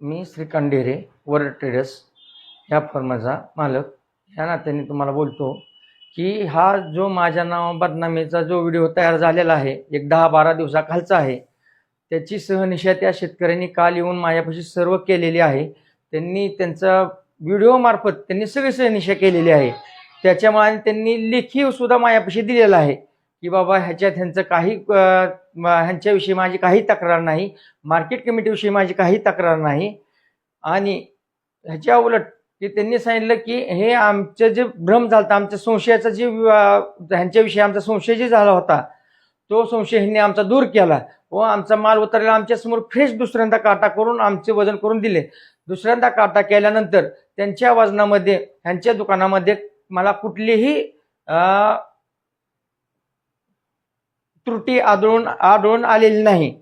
मी श्रीकांत डेरे वर ट्रेडर्स या फर्माचा मालक. या नात्याने तुम्हाला बोलतो की हा जो माझ्या नाव बदनामीचा जो व्हिडिओ तयार झालेला आहे एक दहा बारा दिवसाखालचा आहे त्याची सहनिशा त्या शेतकऱ्यांनी काल येऊन माझ्यापाशी सर्व केलेली आहे. त्यांनी त्यांचा व्हिडिओमार्फत त्यांनी सगळी सहनिशा केलेली आहे. त्याच्यामुळे आणि त्यांनी लेखीसुद्धा माझ्यापाशी दिलेला आहे. की बाबा ह्याच्यात ह्यांचं काही ह्यांच्याविषयी माझी काही तक्रार नाही मार्केट कमिटीविषयी माझी काही तक्रार नाही. आणि ह्याच्या उलट की त्यांनी सांगितलं की हे आमचं जे भ्रम झाला होता आमच्या संशयाचा जे ह्यांच्याविषयी आमचा संशय जे झाला होता तो संशय ह्यांनी आमचा दूर केला व आमचा माल उतरलेला आमच्यासमोर फ्रेश दुसऱ्यांदा काटा करून आमचे वजन करून दिले. दुसऱ्यांदा काटा केल्यानंतर त्यांच्या वजनामध्ये ह्यांच्या दुकानामध्ये मला कुठलीही त्रुटी आढळून आढळून आलेली नाही.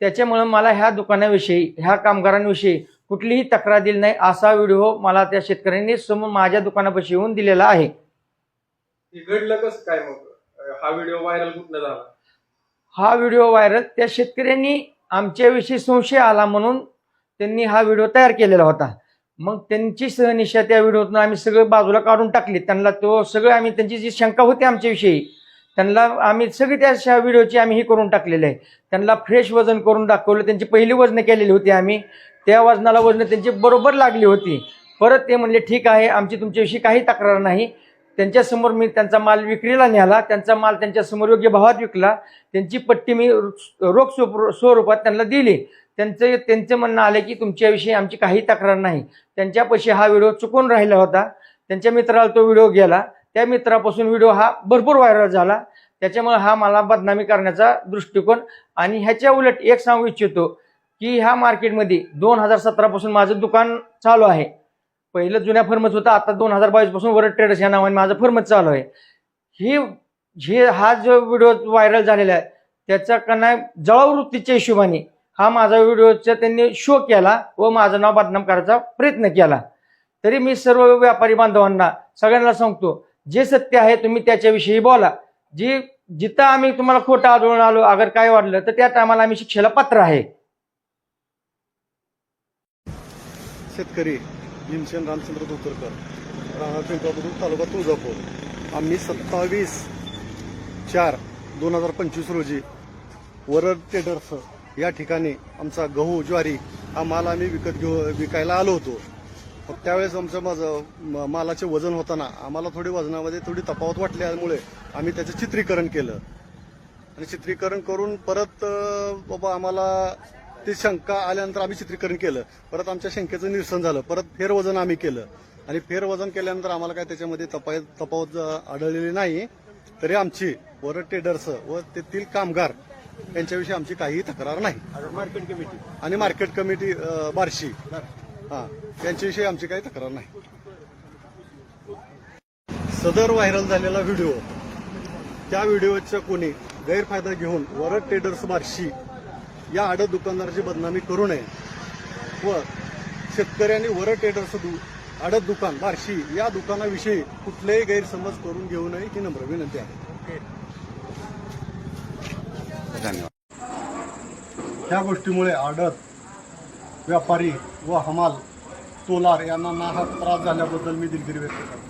त्याच्यामुळं मला ह्या दुकानाविषयी ह्या कामगारांविषयी कुठलीही तक्रार दिली नाही. असा व्हिडिओ मला त्या शेतकऱ्यांनी समोर माझ्या दुकानापाशी येऊन दिलेला आहे. हे घडलं कसं काय मग? अं, हा व्हिडिओ व्हायरल झाला? हा व्हिडिओ व्हायरल त्या शेतकऱ्यांनी आमच्याविषयी संशय आला म्हणून त्यांनी हा व्हिडिओ तयार केलेला होता. मग त्यांची सहनिशा त्या व्हिडिओतून आम्ही सगळं बाजूला काढून टाकली. त्यांना तो सगळं आम्ही त्यांची जी शंका होती आमच्याविषयी त्यांना आम्ही सगळी त्या व्हिडिओची आम्ही ही करून टाकलेलं आहे. त्यांना फ्रेश वजन करून दाखवलं. त्यांची पहिली वजनं केलेली होती आम्ही. त्या वजनाला वजनं त्यांची बरोबर लागली होती. परत ते म्हणले ठीक आहे आमची तुमच्याविषयी काही तक्रार नाही. त्यांच्यासमोर मी त्यांचा माल विक्रीला न्याला त्यांचा माल त्यांच्यासमोर योग्य भावात विकला. त्यांची पट्टी मी रोख स्वरूपात त्यांना दिली. त्यांचं त्यांचं म्हणणं आलं की तुमच्याविषयी आमची काही तक्रार नाही. त्यांच्यापाशी हा व्हिडिओ चुकून राहिला होता. त्यांच्या मित्राला तो व्हिडिओ गेला. त्या मित्रापासून व्हिडिओ हा भरपूर व्हायरल झाला. त्याच्यामुळे हा मला बदनामी करण्याचा दृष्टिकोन आणि ह्याच्या उलट एक सांगू इच्छितो की ह्या मार्केटमध्ये दोन हजार सतरापासून माझं दुकान चालू आहे. पहिलं जुन्या फर्मच होतं आता दोन हजार बावीसपासून वरद ट्रेडर्स या नावाने माझं फर्मच चालू आहे. ही हे हा जो व्हिडिओ व्हायरल झालेला आहे त्याचा कना जळावृत्तीच्या हिशोबाने हा माझा व्हिडिओचा त्यांनी शो केला व माझं नाव बदनाम करायचा प्रयत्न केला. तरी मी सर्व व्यापारी बांधवांना सगळ्यांना सांगतो जे सत्य आहे तुम्ही त्याच्याविषयी बोला. जी जिथं आम्ही तुम्हाला खोटं आढळून आलो अगर काय वाढलं तर त्या टायमाला आम्ही शिक्षेला पात्र आहे. शेतकरी भीमसेन रामचंद्र धोतरकर राहणार पिंपळापूर तालुका तुळजापूर. आम्ही सत्तावीस चार दोन हजार पंचवीस रोजी वरद ट्रेडर्स या ठिकाणी आमचा गहू ज्वारी हा माल आम्ही विकत घेऊ विकायला आलो होतो. मग त्यावेळेस आमचं माझं मालाचे वजन होताना आम्हाला थोडी वजनामध्ये थोडी तफावत वाटल्यामुळे आम्ही त्याचं चित्रीकरण केलं. आणि चित्रीकरण करून परत बाबा आम्हाला ती शंका आल्यानंतर आम्ही चित्रीकरण केलं. परत आमच्या शंकेचं निरसन झालं. परत फेरवजन आम्ही केलं. आणि फेरवजन केल्यानंतर आम्हाला काय त्याच्यामध्ये तपा तफावत आढळलेली नाही. तरी आमची वर ट्रेडर्स व तेथील कामगार यांच्याविषयी आमची काहीही तक्रार नाही. मार्केट कमिटी आणि मार्केट कमिटी बार्शी. हा यांच्याविषयी आमची काही तक्रार नाही. सदर व्हायरल झालेला व्हिडिओ त्या व्हिडिओचा कोणी गैरफायदा घेऊन वरद ट्रेडर्स बार्शी या आडत दुकानदाराची बदनामी करू नये व शेतकऱ्यांनी वरद ट्रेडर्स दु आडत दुकान बार्शी या दुकानाविषयी कुठलेही गैरसमज करून घेऊ नये ही नम्र विनंती आहे. त्या गोष्टीमुळे आडत व्यापारी व हमाल तोलार यांना नाहक त्रास झाल्याबद्दल मी दिलगिरी व्यक्त करतो.